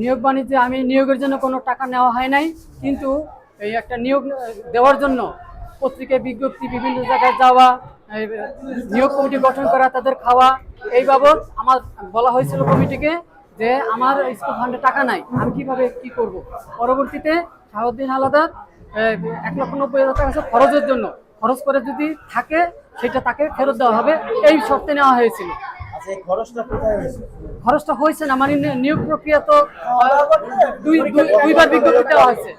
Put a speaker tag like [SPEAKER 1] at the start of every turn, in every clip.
[SPEAKER 1] নিয়োগ বাণিজ্যে আমি নিয়োগের জন্য কোনো টাকা নেওয়া হয় নাই, কিন্তু এই একটা নিয়োগ দেওয়ার জন্য পত্রিকায় বিজ্ঞপ্তি, বিভিন্ন জায়গায় যাওয়া নিয়োগ কমিটি গঠন করা, তাদের খাওয়া, এই বাবদ আমার বলা হয়েছিল কমিটিকে যে আমার স্কুল ফান্ডে টাকা নাই, আমি কীভাবে কি করব? পরবর্তীতে শাহাউদ্দিন আলাদার এক লক্ষ নব্বই হাজার টাকা খরচের জন্য, খরচ করে যদি থাকে, সেটা তাকে ফেরত দেওয়া হবে, এই শর্তে নেওয়া হয়েছিল।
[SPEAKER 2] খরচটা হয়েছে?
[SPEAKER 1] না মানে নিয়োগ প্রক্রিয়া তো দুইবার বিজ্ঞপ্তি দেওয়া হয়েছে।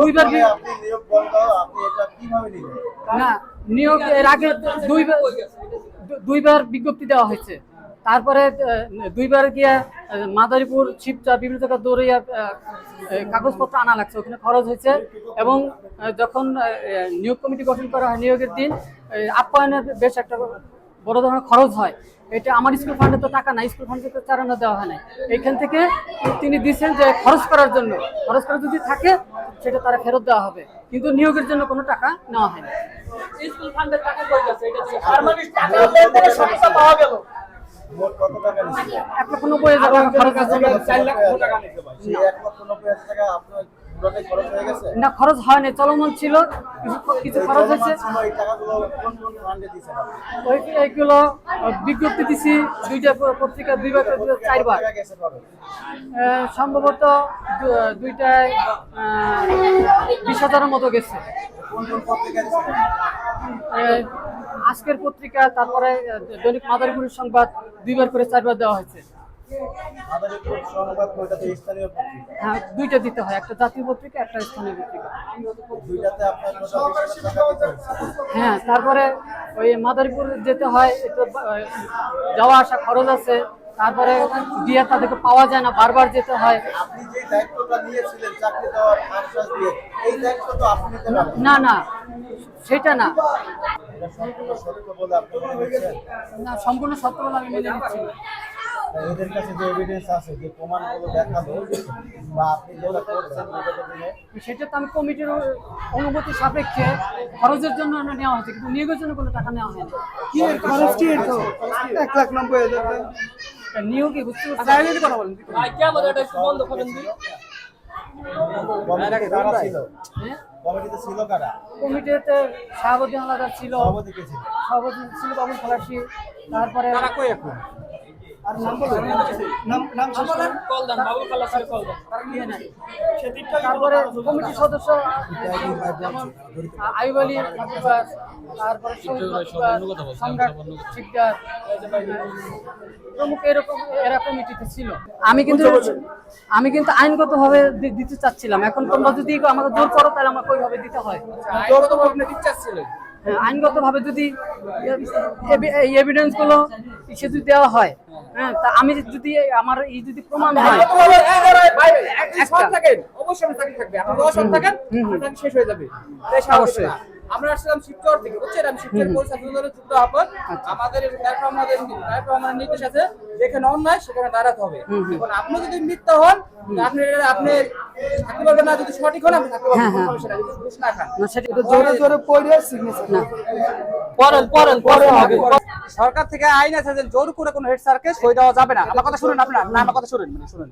[SPEAKER 1] দুইবার না নিয়োগ এর আগে দুইবার দুইবার বিজ্ঞপ্তি দেওয়া হয়েছে। তারপরে দুইবার গিয়ে মাদারীপুর শিবচা বিভিন্ন জায়গায় দৌড়িয়া কাগজপত্র আনা লাগছে ওখানে খরচ হয়েছে। এবং যখন নিয়োগ কমিটি গঠন করা হয় নিয়োগের দিন আপ্যায়নের বেশ একটা বড় ধরনের খরচ হয়। এটা আমার স্কুল ফান্ডে তো টাকা নাই স্কুল ফান্ডে তো চারানো দেওয়া হয় নাই। এইখান থেকে তিনি দিচ্ছেন যে খরচ করার জন্য। খরচ করা যদি থাকে সেটা তারা ফেরত দেওয়া হবে। কিন্তু নিয়োগের জন্য কোনো টাকা নেওয়া হয় না স্কুল ফান্ডের টাকা কই গেছে? এটা
[SPEAKER 2] মোট কত টাকা নিয়েছিলেন
[SPEAKER 1] এক লক্ষ নব্বই হাজার টাকা খরচ আছে।
[SPEAKER 2] চার লক্ষ টাকা সেই এক লক্ষ নব্বই হাজার টাকা আপনার হয়ে
[SPEAKER 1] না খরচ হয়নি চলমান ছিল কিছু খরচ হয়েছে। এইগুলো বিজ্ঞপ্তি দিছি দুইটা পত্রিকা দুইবার চারবার। সম্ভবত দুইটায় বিশ হাজারের মতো গেছে। আজকের পত্রিকা তারপরে দৈনিক মাদারীপুরের সংবাদ দুইবার করে চারবার দেওয়া হয়েছে। দুইটা দিতে হয় একটা জাতীয় পত্রিকা একটা স্থানীয় পত্রিকা। হ্যাঁ তারপরে ওই মাদারীপুর যেতে হয় একটু যাওয়া আসা খরচ আছে তারপরে দিয়ে তাদেরকে পাওয়া যায় না বারবার যেতে হয়।
[SPEAKER 2] আপনি যে দায়িত্বটা নিয়েছিলেন চাকরি দেওয়ার আশ্বাস দিয়ে এই দায়িত্ব তো আপনি
[SPEAKER 1] না না সেটা না
[SPEAKER 2] এটা
[SPEAKER 1] না সম্পূর্ণ সত্য আমি মেনে নিচ্ছি না।
[SPEAKER 2] এদের কাছে যে এভিডেন্স আছে যে প্রমাণগুলো দেখাল বা আপনি যেটা করছেন
[SPEAKER 1] সেটা তো আমি কমিটির অনুমতি সাপেক্ষে খরচের জন্য নেওয়া হয়েছে কিন্তু নিয়োগের জন্য কোনো টাকা নেওয়া হয়নি।
[SPEAKER 3] কি এর খরচ কি এর তো? এক লাখ নব্বই হাজার টাকা।
[SPEAKER 1] তা বুঝতে পারছি। কথা বলেন।
[SPEAKER 2] কমিটিতে কারা ছিল?
[SPEAKER 1] হ্যাঁ?
[SPEAKER 2] কমিটিতে ছিল কারা?
[SPEAKER 1] কমিটিতে শাহাবুদ্দিন আলাদা ছিল।
[SPEAKER 2] সভাপতি ছিল?
[SPEAKER 1] সভাপতি ছিল বাবুল খালাসি তারপরে
[SPEAKER 3] আর নাম বলেন নাম নাম শেষ করেন।
[SPEAKER 1] নাই। তারপরে কমিটির সদস্য আইব আলী তারপরে সম্রাট শিকদার প্রমুখ এরকম এরা কমিটিতে ছিল। আমি কিন্তু আমি কিন্তু আইনগত ভাবে দিতে চাচ্ছিলাম। এখন তোমরা যদি আমাকে জোর করো তাহলে আমাকে ওইভাবে দিতে হয়। হ্যাঁ, আইনগতভাবে যদি এভিডেন্সগুলো সে যদি দেওয়া হয় হ্যাঁ তা আমি যদি আমার এই যদি প্রমাণ হয়
[SPEAKER 4] চাকরি শেষ হয়ে যাবে।
[SPEAKER 1] অবশ্যই।
[SPEAKER 4] আমরা আসলাম শিবচর থেকে বুঝছেন? আমি শিবচর পরিষদ আন্দোলনের যুক্ত আহ্বান আমাদের আমাদের আমাদের নির্দেশ আছে যেখানে অন্যায় সেখানে দাঁড়াতে হবে। এখন আপনি যদি মিথ্যা হন আপনি আপনি সরকার থেকে আইন আছে যে জোর করে কোনো হেড স্যারকে সই দেওয়া যাবে না। আমার কথা শুনুন আপনার না আমার কথা শুনুন মানে শুনুন।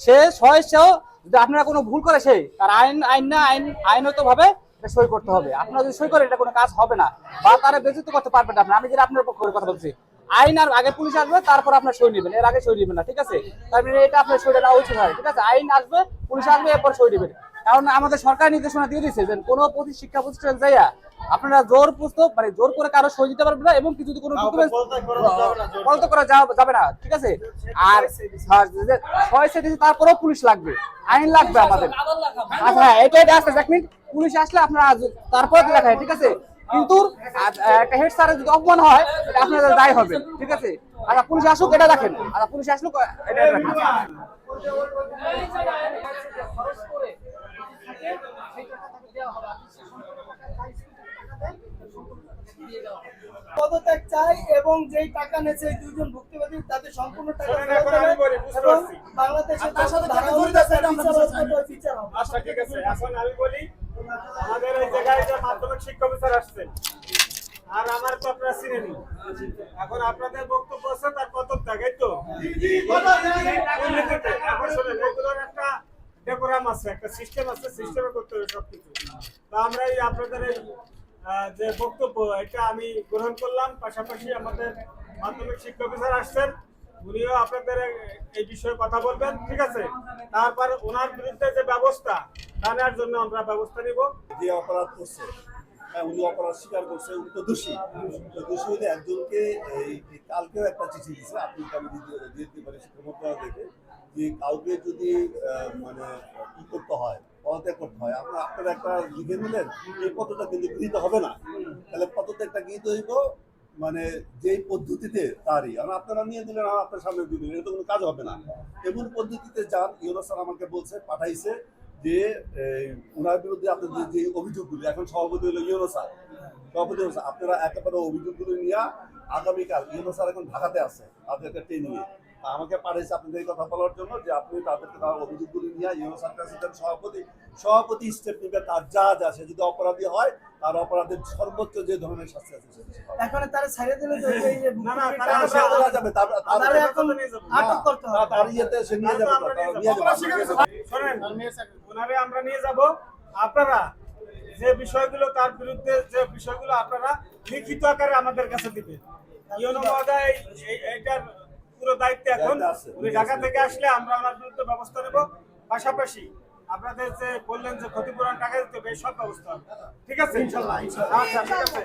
[SPEAKER 4] সে সহেছেও যদি আপনারা কোনো ভুল করে সে তার আইন আইন না আইন আইনত ভাবে সই করতে হবে। আপনারা যদি সই করেন এটা কোনো কাজ হবে না। বা তারা বেজিত করতে পারবেন না। আপনি। আমি যেটা আপনার পক্ষে কথা বলছি আইন আর আগে পুলিশ আসবে তারপর আপনার সই নেবেন। এর আগে সই নেবেন না ঠিক আছে? তার মানে এটা আপনার সইটা নেওয়া উচিত হয় ঠিক আছে? আইন আসবে পুলিশ আসবে এরপর সই নেবেন। কারণ আমাদের সরকার নির্দেশনা দিয়ে দিচ্ছে যে কোনো প্রতি শিক্ষা প্রতিষ্ঠান যাইয়া আপনারা জোর পুস্তক মানে জোর করে কারও সই দিতে পারবেন না এবং কি যদি কোনো বলতে করা যাবে না ঠিক আছে? আর ছয় সে দিয়েছে তারপরেও পুলিশ লাগবে। আইন লাগবে আমাদের। আচ্ছা হ্যাঁ এটা এটা আসছে এক মিনিট। পুলিশ আসলে আপনারা তারপরে দেখায় ঠিক আছে? কিন্তু একটা হেড স্যারের যদি অপমান হয় এটা আপনাদের দায় হবে ঠিক আছে? আচ্ছা পুলিশ আসুক এটা দেখেন। আচ্ছা পুলিশ আসুক এটা দেখেন।
[SPEAKER 3] পদত্যাগ চাই এবং যেই টাকা নেছে এই দুইজন ভুক্তিবাদী তাদের সম্পূর্ণ টাকা এবং বাংলাদেশের বিচার হবে।
[SPEAKER 5] আচ্ছা ঠিক আছে। এখন আমি বলি আমাদের এই জায়গায় যে মাধ্যমিক শিক্ষা অফিসার আসছেন আর আমার তো আপনারা চিনেনি এখন আপনাদের বক্তব্য আছে, তার কত তো এগুলোর ডেকোরাম আছে, একটা সিস্টেম আছে সিস্টেমে করতে হবে সবকিছু। তা আমরা এই আপনাদের যে বক্তব্য, এটা আমি গ্রহণ করলাম। পাশাপাশি আমাদের মাধ্যমিক শিক্ষক অফিসার আসছেন, উনিও আপনাদের এই বিষয়ে কথা বলবেন, ঠিক আছে? তারপর ওনার বিরুদ্ধে যে ব্যবস্থা, তা জন্য আমরা ব্যবস্থা নিব।
[SPEAKER 6] যে অপরাধ করছে উনি অপরাধ স্বীকার করছে দোষী। দোষী হলে একজনকে এই কালকেও একটা চিঠি আপনি আমি দিতে পারি দেখে যে কাউকে যদি মানে কি করতে হয়, পদত্যাগ করতে হয়, আপনার একটা লিখে নিলেন, এই পদটা কিন্তু গৃহীত হবে না। তাহলে পদত্যাগটা গৃহীত হইব মানে যেই পদ্ধতিতে তারই। আর আপনারা নিয়ে দিলেন, আর আপনার সামনে দিলেন এটা কোনো কাজ হবে না। এমন পদ্ধতিতে যান, ইউনুস স্যার আমাকে বলছে, পাঠাইছে যে ওনার বিরুদ্ধে আপনাদের যে অভিযোগগুলি এখন সভাপতি হলো ইউনো স্যার সভাপতি স্যার। আপনারা একেবারে অভিযোগগুলি নিয়ে আগামীকাল ইউনো স্যার এখন ঢাকাতে আছে ট্রেনিংয়ে আমাকে পাঠিয়েছে আপনাদের কথা বলার জন্য যে আপনি তাদেরকে তার অভিযোগগুলি নিয়ে ইউনো স্যার কাছে সভাপতি সভাপতি স্টেপ নিবে তার যা যা সে যদি অপরাধী হয় তার অপরাধের সর্বোচ্চ যে ধরনের শাস্তি আছে
[SPEAKER 3] এখন তারা ছাড়িয়ে দিলে তো এই যে
[SPEAKER 5] না, না, তারা
[SPEAKER 6] যাবে তার- তার-
[SPEAKER 3] এখন। আটক করতে হবে
[SPEAKER 6] তার ইয়েতে সে নিয়ে যাবে
[SPEAKER 5] নিয়ে যাব। শোনেন ওনারে আমরা নিয়ে যাব আপনারা যে বিষয়গুলো তার বিরুদ্ধে যে বিষয়গুলো আপনারা লিখিত আকারে আমাদের কাছে দিবেন। ইউনো মহোদয় এই- এই- এইটার পুরো দায়িত্ব এখন। উনি ঢাকা থেকে আসলে আমরা ওনার বিরুদ্ধে ব্যবস্থা নেব। পাশাপাশি আপনাদের যে বললেন যে ক্ষতিপূরণ টাকা দিতে হবে সব ব্যবস্থা ঠিক আছে? ইনশাল্লাহ। আচ্ছা ঠিক আছে।